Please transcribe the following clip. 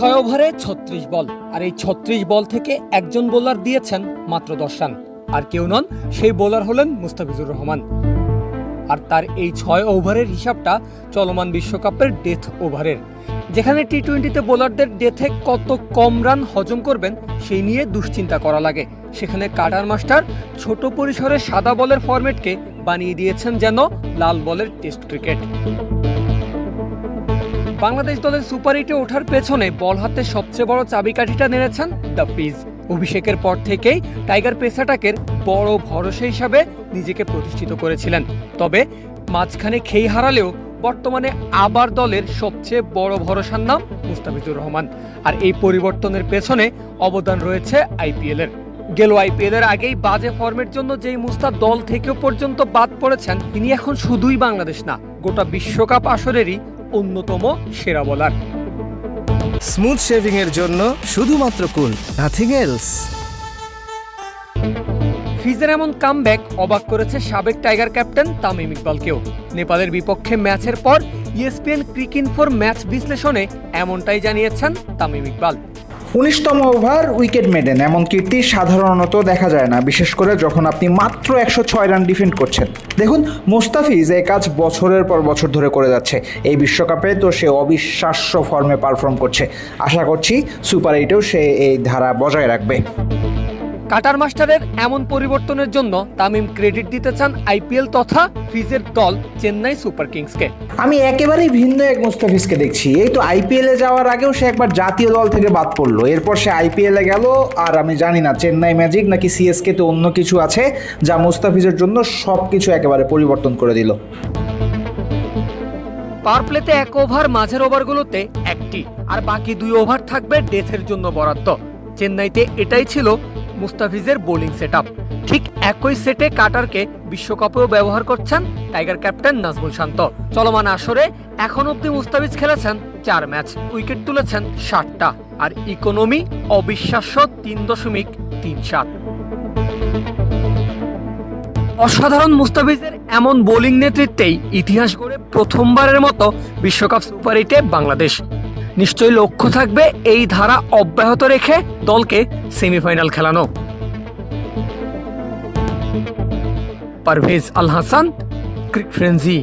ছয় ওভারে ছত্রিশ বল। আর এই ছত্রিশ বল থেকে একজন বোলার দিয়েছেন মাত্র দশ রান। আর কেউ নন, সেই বোলার হলেন মুস্তাফিজুর রহমান। আর তার এই ছয় ওভারের হিসাবটা চলমান বিশ্বকাপের ডেথ ওভারের। যেখানে টি টোয়েন্টিতে বোলারদের ডেথে কত কম রান হজম করবেন, সেই নিয়ে দুশ্চিন্তা করা লাগে। সেখানে কাটার মাস্টার ছোট পরিসরে সাদা বলের ফরম্যাটকে বানিয়ে দিয়েছেন যেন লাল বলের টেস্ট ক্রিকেট বাংলাদেশ দলের সুপার এইটে ওঠার পেছনে বল হাতে সবচেয়ে বড় চাবিকাঠিটা নেড়েছেন দ্য পিজ। অভিষেকের পর থেকেই টাইগার পেসাটাকের বড় ভরসা হিসাবে নিজেকে প্রতিষ্ঠিত করেছিলেন। তবে মাঝখানে খেই হারালেও বর্তমানে আবার দলের সবচেয়ে বড় ভরসার নাম মুস্তাফিজুর রহমান। আর এই পরিবর্তনের পেছনে অবদান রয়েছে আইপিএল এর গেল আইপিএল এর আগেই বাজে ফর্মের জন্য যেই মুস্তাদ দল থেকেও পর্যন্ত বাদ পড়েছেন, তিনি এখন শুধুই বাংলাদেশ না, গোটা বিশ্বকাপ আসরেরই অন্যতম সেরা বলার স্মুথ শেভিং এর জন্য শুধুমাত্র কুল নাথিং এলস ফিজের এমন কামব্যাক অবাক করেছে সাবেক টাইগার ক্যাপ্টেন তামিম ইকবালকেও। নেপালের বিপক্ষে ম্যাচের পর ইএসপিএন ক্রিক ফর ম্যাচ বিশ্লেষণে এমনটাই জানিয়েছেন তামিম ইকবাল। উনিশতম ওভার উইকেট মেডেন এমন কীর্তি সাধারণত দেখা যায় না, বিশেষ করে যখন আপনি মাত্র একশো ছয় রান ডিফেন্ড করছেন। দেখুন, মুস্তাফিজ এই কাজ বছরের পর বছর ধরে করে যাচ্ছে। এই বিশ্বকাপে তো সে অবিশ্বাস্য ফর্মে পারফর্ম করছে। আশা করছি সুপার এইটেও সে এই ধারা বজায় রাখবে। কাটার মাস্টারের এমন পরিবর্তনের জন্য তামিম ক্রেডিট দিতে চান আইপিএল তথা ফ্রিজের দল চেন্নাই সুপার কিংসকে। আমি একেবারেই ভিন্ন এক মুস্তাফিজকে দেখছি। এই তো আইপিএলে যাওয়ার আগেও সে একবার জাতীয় দল থেকে বাদ পড়ল। এরপর সে আইপিএলে গেল আর আমি জানি না চেন্নাই ম্যাজিক নাকি সিএসকে তে অন্য কিছু আছে যা মুস্তাফিজের জন্য সব কিছু একেবারে পরিবর্তন করে দিল। পাওয়ার প্লেতে এক ওভার মাঝের ওভারগুলোতে একটি। আর বাকি দুই ওভার থাকবে ডেথের জন্য বরাদ্দ। চেন্নাইতে এটাই ছিল মুস্তাফিজের বোলিং সেট ঠিক একই সেটে কাটারকে বিশ্বকাপেও ব্যবহার করছেন টাইগার ক্যাপ্টেন নাজমুল শান্ত। চলমান আসরে এখন অব্দি মুস্তাফিজ খেলেছেন চার ম্যাচ, উইকেট তুলেছেন ষাটটা, আর ইকোনমি অবিশ্বাস্য তিন দশমিক তিন সাত। অসাধারণ মুস্তাফিজের এমন বোলিং নেতৃত্বেই ইতিহাস গড়ে প্রথমবারের মতো বিশ্বকাপ সুপার এইটে বাংলাদেশ। নিশ্চয়ই লক্ষ্য থাকবে এই ধারা অব্যাহত রেখে দলকে সেমিফাইনাল খেলানো। পারভেজ আল হাসান, ক্রিক ফ্রেন্সি।